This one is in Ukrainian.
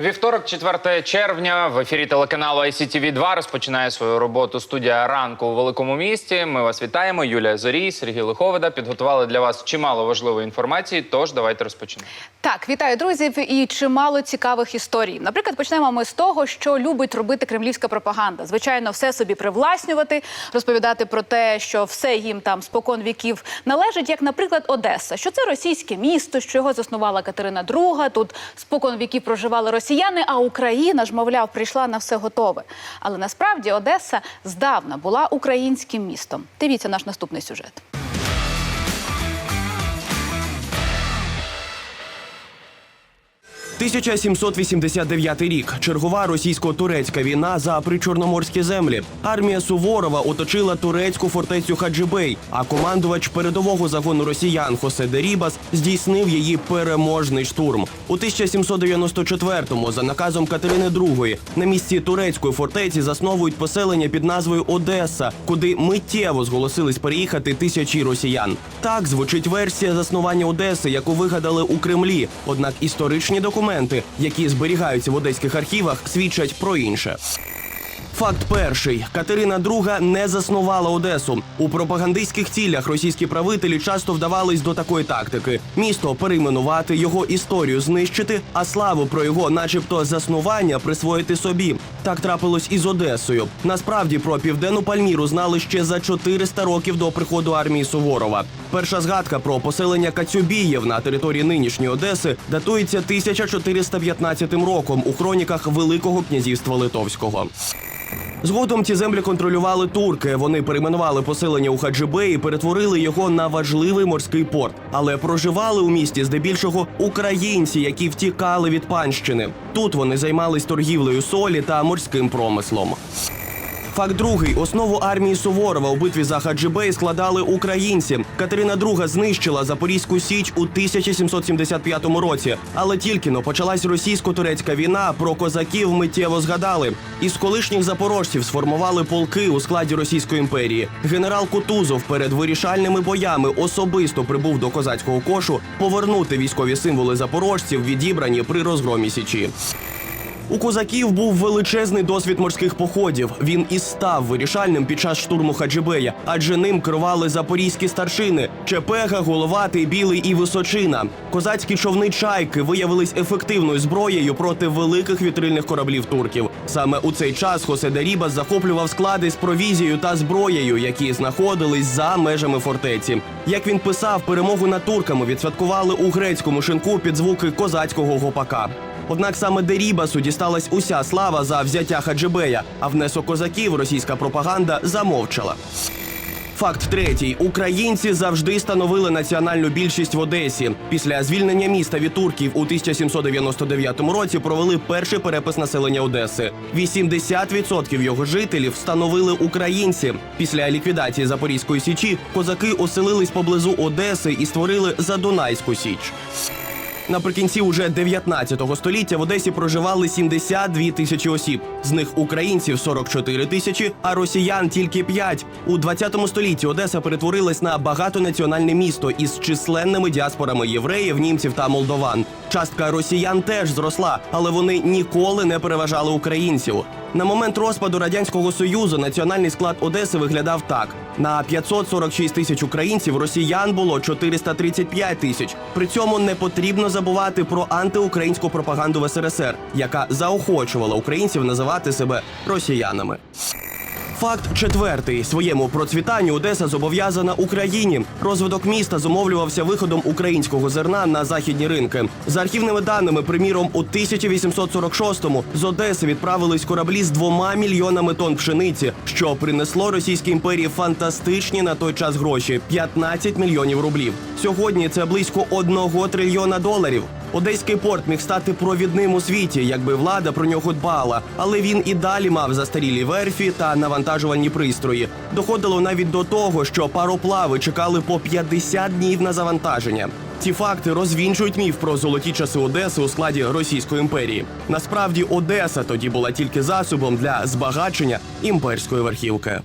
Вівторок, 4 червня, в ефірі телеканалу ICTV 2 розпочинає свою роботу студія ранку у великому місті. Ми вас вітаємо. Юлія Зорій, Сергій Лиховида підготували для вас чимало важливої інформації. Тож давайте розпочнемо. Так, вітаю друзів і чимало цікавих історій. Наприклад, почнемо ми з того, що любить робити кремлівська пропаганда. Звичайно, все собі привласнювати, розповідати про те, що все їм там спокон віків належить, як, наприклад, Одеса, що це російське місто, що його заснувала Катерина II, Тут спокон віків проживали росіяни, а Україна ж, мовляв, прийшла на все готове. Але насправді Одеса здавна була українським містом. Дивіться наш наступний сюжет. – 1789 рік. Чергова російсько-турецька війна за причорноморські землі. Армія Суворова оточила турецьку фортецю Хаджибей, а командувач передового загону росіян Хосе Дерібас здійснив її переможний штурм. У 1794-му за наказом Катерини II на місці турецької фортеці засновують поселення під назвою Одеса, куди миттєво зголосились переїхати тисячі росіян. Так звучить версія заснування Одеси, яку вигадали у Кремлі. Однак історичні документи, які зберігаються в одеських архівах, свідчать про інше. Факт перший: Катерина II не заснувала Одесу. У пропагандистських цілях російські правителі часто вдавались до такої тактики: місто перейменувати, його історію знищити, а славу про його, начебто, заснування присвоїти собі. Так трапилось і з Одесою. Насправді про південну Пальміру знали ще за 400 років до приходу армії Суворова. Перша згадка про поселення Кацюбіїв на території нинішньої Одеси датується 1415 роком у хроніках Великого князівства Литовського. Згодом ті землі контролювали турки. Вони перейменували поселення у Хаджибе і перетворили його на важливий морський порт. Але проживали у місті здебільшого українці, які втікали від панщини. Тут вони займались торгівлею солі та морським промислом. Факт другий: основу армії Суворова у битві за Хаджибей складали українці. Катерина II знищила Запорізьку Січ у 1775 році. Але тільки но почалась російсько-турецька війна. Про козаків миттєво згадали. Із колишніх запорожців сформували полки у складі Російської імперії. Генерал Кутузов перед вирішальними боями особисто прибув до козацького кошу повернути військові символи запорожців, відібрані при розгромі січі. У козаків був величезний досвід морських походів. Він і став вирішальним під час штурму Хаджибея, адже ним керували запорізькі старшини Чепега, Головатий, Білий і Височина. Козацькі човни чайки виявились ефективною зброєю проти великих вітрильних кораблів турків. Саме у цей час Хосе Дерібас захоплював склади з провізією та зброєю, які знаходились за межами фортеці. Як він писав, перемогу над турками відсвяткували у грецькому шинку під звуки козацького гопака. Однак саме Дерібасу дісталась уся слава за взяття Хаджибея, а внесок козаків російська пропаганда замовчала. Факт третій: українці завжди становили національну більшість в Одесі. Після звільнення міста від турків у 1799 році провели перший перепис населення Одеси. 80% його жителів становили українці. Після ліквідації Запорізької січі козаки оселились поблизу Одеси і створили Задунайську січ. Наприкінці уже 19 століття в Одесі проживали 72 тисячі осіб. З них українців 44 тисячі, а росіян тільки 5. У 20 столітті Одеса перетворилась на багатонаціональне місто із численними діаспорами євреїв, німців та молдован. Частка росіян теж зросла, але вони ніколи не переважали українців. На момент розпаду радянського союзу національний склад Одеси виглядав так: на 546 тисяч українців росіян було 435 тисяч. При цьому не потрібно забувати про антиукраїнську пропаганду в СРСР, яка заохочувала українців називати себе росіянами. Факт четвертий: своєму процвітанню Одеса зобов'язана Україні. Розвиток міста зумовлювався виходом українського зерна на західні ринки. За архівними даними, приміром, у 1846-му з Одеси відправились кораблі з двома мільйонами тонн пшениці, що принесло Російській імперії фантастичні на той час гроші 15 мільйонів рублів. Сьогодні це близько одного трильйона доларів. Одеський порт міг стати провідним у світі, якби влада про нього дбала, але він і далі мав застарілі верфі та навантажувальні пристрої. Доходило навіть до того, що пароплави чекали по 50 днів на завантаження. Ці факти розвінчують міф про золоті часи Одеси у складі Російської імперії. Насправді Одеса тоді була тільки засобом для збагачення імперської верхівки.